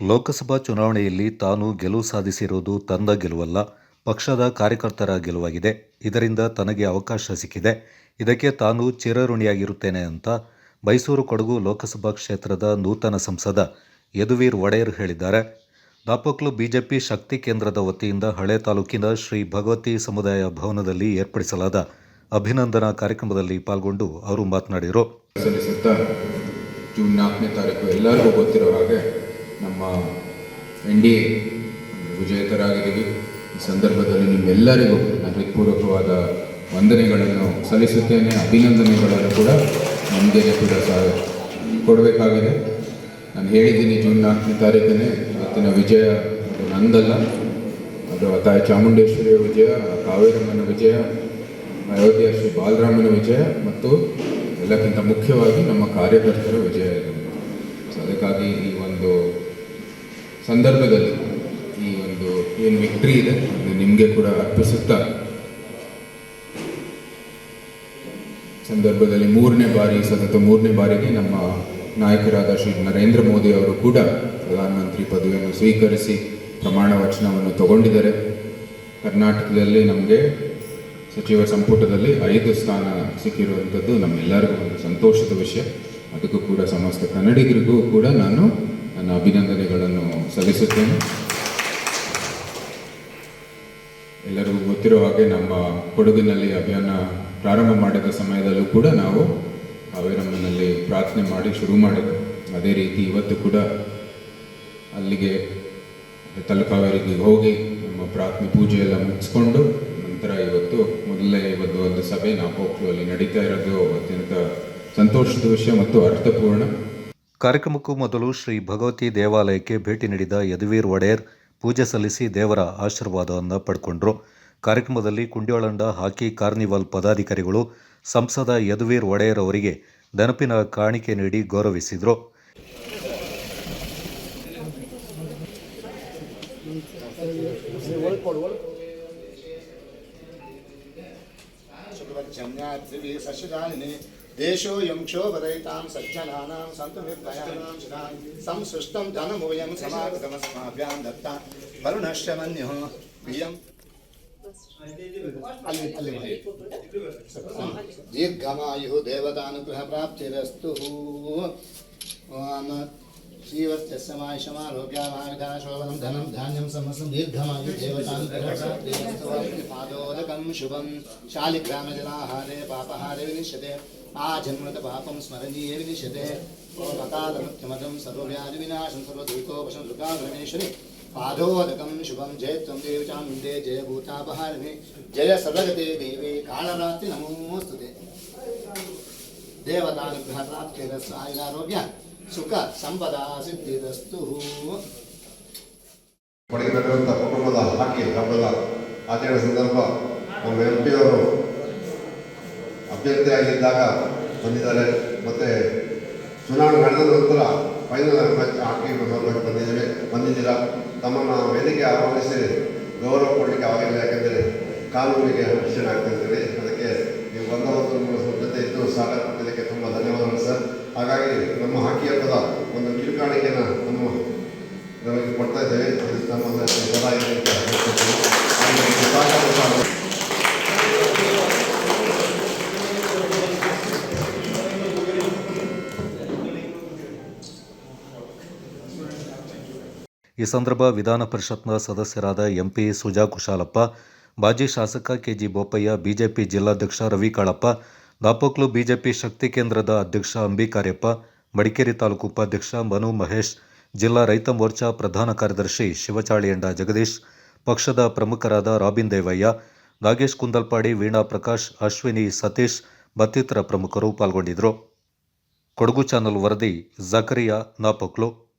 ಲೋಕಸಭಾ ಚುನಾವಣೆಯಲ್ಲಿ ತಾನು ಗೆಲುವು ಸಾಧಿಸಿರುವುದು ತಂದ ಗೆಲುವಲ್ಲ, ಪಕ್ಷದ ಕಾರ್ಯಕರ್ತರ ಗೆಲುವಾಗಿದೆ. ಇದರಿಂದ ತನಗೆ ಅವಕಾಶ ಸಿಕ್ಕಿದೆ. ಇದಕ್ಕೆ ತಾನು ಚಿರಋಣಿಯಾಗಿರುತ್ತೇನೆ ಅಂತ ಮೈಸೂರು ಕೊಡಗು ಲೋಕಸಭಾ ಕ್ಷೇತ್ರದ ನೂತನ ಸಂಸದ ಯದುವೀರ್ ಒಡೆಯರ್ ಹೇಳಿದ್ದಾರೆ. ದಾಪಕ್ಲು ಬಿಜೆಪಿ ಶಕ್ತಿ ಕೇಂದ್ರದ ವತಿಯಿಂದ ಹಳೆ ತಾಲೂಕಿನ ಶ್ರೀ ಭಗವತಿ ಸಮುದಾಯ ಭವನದಲ್ಲಿ ಏರ್ಪಡಿಸಲಾದ ಅಭಿನಂದನಾ ಕಾರ್ಯಕ್ರಮದಲ್ಲಿ ಪಾಲ್ಗೊಂಡು ಅವರು ಮಾತನಾಡಿದರು. ಎಲ್ಲರಿಗೂ ಗೊತ್ತಿರೋ ಹಾಗೆ ನಮ್ಮ ಎನ್ ಡಿ ಎ ವಿಜೇತರಾಗಿದ್ದೀವಿ ಈ ಸಂದರ್ಭದಲ್ಲಿ ನಿಮ್ಮೆಲ್ಲರಿಗೂ ನಾನು ಹೃತ್ಪೂರ್ವಕವಾದ ವಂದನೆಗಳನ್ನು ಸಲ್ಲಿಸುತ್ತೇನೆ, ಅಭಿನಂದನೆಗಳನ್ನು ಕೂಡ ನಮಗೆ ಕೂಡ ಸಹ ಕೊಡಬೇಕಾಗಿದೆ. ನಾನು ಹೇಳಿದ್ದೀನಿ ಜೂನ್ ನಾಲ್ಕನೇ ತಾರೀಕನೇ ಇವತ್ತಿನ ವಿಜಯ ಅದು ನಂದಲ್ಲ, ಅದು ತಾಯಿ ಚಾಮುಂಡೇಶ್ವರಿಯ ವಿಜಯ ಕಾವೇರಮ್ಮನ ವಿಜಯ, ಅಯೋಧ್ಯೆ ಶ್ರೀ ಬಾಲರಾಮನ ವಿಜಯ, ಮತ್ತು ಎಲ್ಲಕ್ಕಿಂತ ಮುಖ್ಯವಾಗಿ ನಮ್ಮ ಕಾರ್ಯಕರ್ತರ ವಿಜಯ ಇದು ಸೊ ಅದಕ್ಕಾಗಿ ಈ ಒಂದು ಸಂದರ್ಭದಲ್ಲಿ ಈ ಒಂದು ಏನು ವಿಕ್ಟ್ರಿ ಇದೆ, ಅದು ನಿಮಗೆ ಕೂಡ ಅರ್ಪಿಸುತ್ತಾ. ಸಂದರ್ಭದಲ್ಲಿ ಮೂರನೇ ಬಾರಿ, ಸತತ ಮೂರನೇ ಬಾರಿಗೆ ನಮ್ಮ ನಾಯಕರಾದ ಶ್ರೀ ನರೇಂದ್ರ ಮೋದಿ ಅವರು ಕೂಡ ಪ್ರಧಾನಮಂತ್ರಿ ಪದವಿಯನ್ನು ಸ್ವೀಕರಿಸಿ ಪ್ರಮಾಣ ವಚನವನ್ನು ತಗೊಂಡಿದ್ದಾರೆ. ಕರ್ನಾಟಕದಲ್ಲಿ ನಮಗೆ ಸಚಿವ ಸಂಪುಟದಲ್ಲಿ ಐದು ಸ್ಥಾನ ಸಿಕ್ಕಿರುವಂಥದ್ದು ನಮ್ಮೆಲ್ಲರಿಗೂ ಒಂದು ಸಂತೋಷದ ವಿಷಯ. ಅದಕ್ಕೂ ಕೂಡ ಸಮಸ್ತ ಕನ್ನಡಿಗರಿಗೂ ಕೂಡ ನಾನು ನನ್ನ ಅಭಿನಂದನೆಗಳನ್ನು ಸಲ್ಲಿಸುತ್ತೇನೆ. ಎಲ್ಲರಿಗೂ ಗೊತ್ತಿರೋ ಹಾಗೆ ನಮ್ಮ ಕೊಡಗಿನಲ್ಲಿ ಅಭಿಯಾನ ಪ್ರಾರಂಭ ಮಾಡಿದ ಸಮಯದಲ್ಲೂ ಕೂಡ ನಾವು ಕಾವೇರಮ್ಮನಲ್ಲಿ ಪ್ರಾರ್ಥನೆ ಮಾಡಿ ಶುರು ಮಾಡಿದ್ದು ಅದೇ ರೀತಿ ಇವತ್ತು ಕೂಡ ಅಲ್ಲಿಗೆ ತಲಕಾವೇರಿಗೆ ಹೋಗಿ ನಮ್ಮ ಪ್ರಾರ್ಥನೆ ಪೂಜೆ ಎಲ್ಲ ಮುಗಿಸ್ಕೊಂಡು ನಂತರ ಇವತ್ತು ಮೊದಲನೇ ಇವತ್ತು ಒಂದು ಸಭೆ ನಾಪೋಕ್ಲು ಅಲ್ಲಿ ನಡೀತಾ ಇರೋದು ಅತ್ಯಂತ ಸಂತೋಷದ ವಿಷಯ ಮತ್ತು ಅರ್ಥಪೂರ್ಣ. ಕಾರ್ಯಕ್ರಮಕ್ಕೂ ಮೊದಲು ಶ್ರೀ ಭಗವತಿ ದೇವಾಲಯಕ್ಕೆ ಭೇಟಿ ನೀಡಿದ ಯದುವೀರ್ ಒಡೆಯರ್ ಪೂಜೆ ಸಲ್ಲಿಸಿ ದೇವರ ಆಶೀರ್ವಾದವನ್ನು ಪಡ್ಕೊಂಡ್ರು. ಕಾರ್ಯಕ್ರಮದಲ್ಲಿ ಕುಂಡಿಯೋಳಂಡ ಹಾಕಿ ಕಾರ್ನಿವಾಲ್ ಪದಾಧಿಕಾರಿಗಳು ಸಂಸದ ಯದುವೀರ್ ಒಡೆಯರ್ ಅವರಿಗೆ ನೆನಪಿನ ಕಾಣಿಕೆ ನೀಡಿ ಗೌರವಿಸಿದರು. देशो यंक्षो वदयितां सज्जनानां सन्तुभिर्भयानां शिरान् संसृष्टं धनमूयं समागतमस्माभ्यां दत्ता वरुणश्च मन्युः प्रियम्। दीर्घमायुः देवतानुग्रहप्राप्तिरस्तु। श्रीवत्स्य मायुषमारोप्यामाविधा शोभनं धनं धान्यं समस्तं दीर्घमायु देवतानुग्रहप्राप्तिरस्तु। पादोदकं शुभं। शालिग्रामजलाहारे पापहारे विनिश्यते ಶುಭಂ ಶಾಲಿಗ್ರಾಮಜಲಾಹಾರೆ ಪಾಪಹಾರೆ ವಿನಿಶ್ಯತೆ ಆಜನ್ಮೃತ ಪಾಪಂ ಸ್ಮರಣೀಯ ವಿನಿಶ್ಯತೆ ಓಂ ಅಕಾಲಮೃತ್ಯಮದಂ ಸರ್ವವ್ಯಾಧಿ ವಿನಾಶಂ ಸರ್ವದೂತೋಪಶಂ ದುರ್ಗಾಗಣೇಶ್ವರಿ ಪಾದೋದಕಂ ಶುಭಂ ಜಯ ತ್ವಂ ದೇವಿ ಚಾಮುಂಡೆ ಜಯ ಭೂತಾಪಹಾರಿಣಿ ಜಯ ಸರ್ವಗತೆ ದೇವಿ ಕಾಳರಾತ್ರಿ ನಮೋಸ್ತುತೆ ದೇವತಾನುಗ್ರಹ ಪ್ರಾಪ್ತಿರಸ್ತು ಆಯುರಾರೋಗ್ಯ ಸುಖ ಸಂಪದ ಸಿದ್ಧಿರಸ್ತು ಕೊಡಗಿನಲ್ಲಿರುವಂಥ ಕುಟುಂಬದ ಹಾಕಿ ಹಬ್ಬದ ಆಚರಣೆ ಸಂದರ್ಭ ನಮ್ಮ ಎಂ ಪಿ ಅವರು ಅಭ್ಯರ್ಥಿಯಾಗಿದ್ದಾಗ ಬಂದಿದ್ದಾರೆ. ಮತ್ತು ಚುನಾವಣೆ ನಡೆದ ನಂತರ ಫೈನಲ್ ಮ್ಯಾಚ್ ಹಾಕಿ ಬಂದಿದ್ದೇವೆ. ಬಂದಿದ್ದೀರಾ? ತಮ್ಮನ್ನು ವೇದಿಕೆ ಆಹ್ವಾನಿಸಿ ಗೌರವ ಕೊಡಲಿಕ್ಕೆ ಆಗಿಲ್ಲ. ಯಾಕೆಂದರೆ ಕಾನೂನಿಗೆ ರಕ್ಷಣೆ ಆಗ್ತಿರ್ತೀರಿ ಅದಕ್ಕೆ ನೀವು ಬಂದ ಒಂದು ನಮ್ಮ ಜೊತೆ ಇದ್ದು ಸಹಕಾರ ಕೊಟ್ಟಿದ್ದಕ್ಕೆ ತುಂಬ ಧನ್ಯವಾದಗಳು ಸರ್. ಹಾಗಾಗಿ ನಮ್ಮ ಹಾಕಿ ಹಬ್ಬದ ಒಂದು ಕಿರುಕಾಣಿಕೆಯನ್ನು ನಮ್ಮ ನಮಗೆ ಕೊಡ್ತಾ ಇದ್ದೇವೆ. ಇದು ನಮ್ಮ ಸಹಕಾರ ಸಹ ಈ ಸಂದರ್ಭ ವಿಧಾನ ಪರಿಷತ್ನ ಸದಸ್ಯರಾದ ಎಂಪಿ ಸುಜಾ ಕುಶಾಲಪ್ಪ, ಮಾಜಿ ಶಾಸಕ ಕೆಜಿ ಬೋಪಯ್ಯ, ಬಿಜೆಪಿ ಜಿಲ್ಲಾಧ್ಯಕ್ಷ ರವಿ ಕಾಳಪ್ಪ ದಾಪೋಕ್ಲು ಬಿಜೆಪಿ ಶಕ್ತಿ ಕೇಂದ್ರದ ಅಧ್ಯಕ್ಷ ಅಂಬಿಕಾರ್ಯಪ್ಪ ಮಡಿಕೇರಿ ತಾಲೂಕು ಉಪಾಧ್ಯಕ್ಷ ಮನು ಮಹೇಶ್, ಜಿಲ್ಲಾ ರೈತ ಮೋರ್ಚಾ ಪ್ರಧಾನ ಕಾರ್ಯದರ್ಶಿ ಶಿವಚಾಳಿಯಂಡ ಜಗದೀಶ್, ಪಕ್ಷದ ಪ್ರಮುಖರಾದ ರಾಬಿನ್ ದೇವಯ್ಯ, ನಾಗೇಶ್ ಕುಂದಲ್ಪಾಡಿ, ವೀಣಾ ಪ್ರಕಾಶ್, ಅಶ್ವಿನಿ ಸತೀಶ್ ಮತ್ತಿತರ ಪ್ರಮುಖರು ಪಾಲ್ಗೊಂಡಿದ್ದರು. ಕೊಡಗು ಚಾನಲ್ ವರದಿ, ಜಕರಿಯಾ ನಾಪೋಕ್ಲು.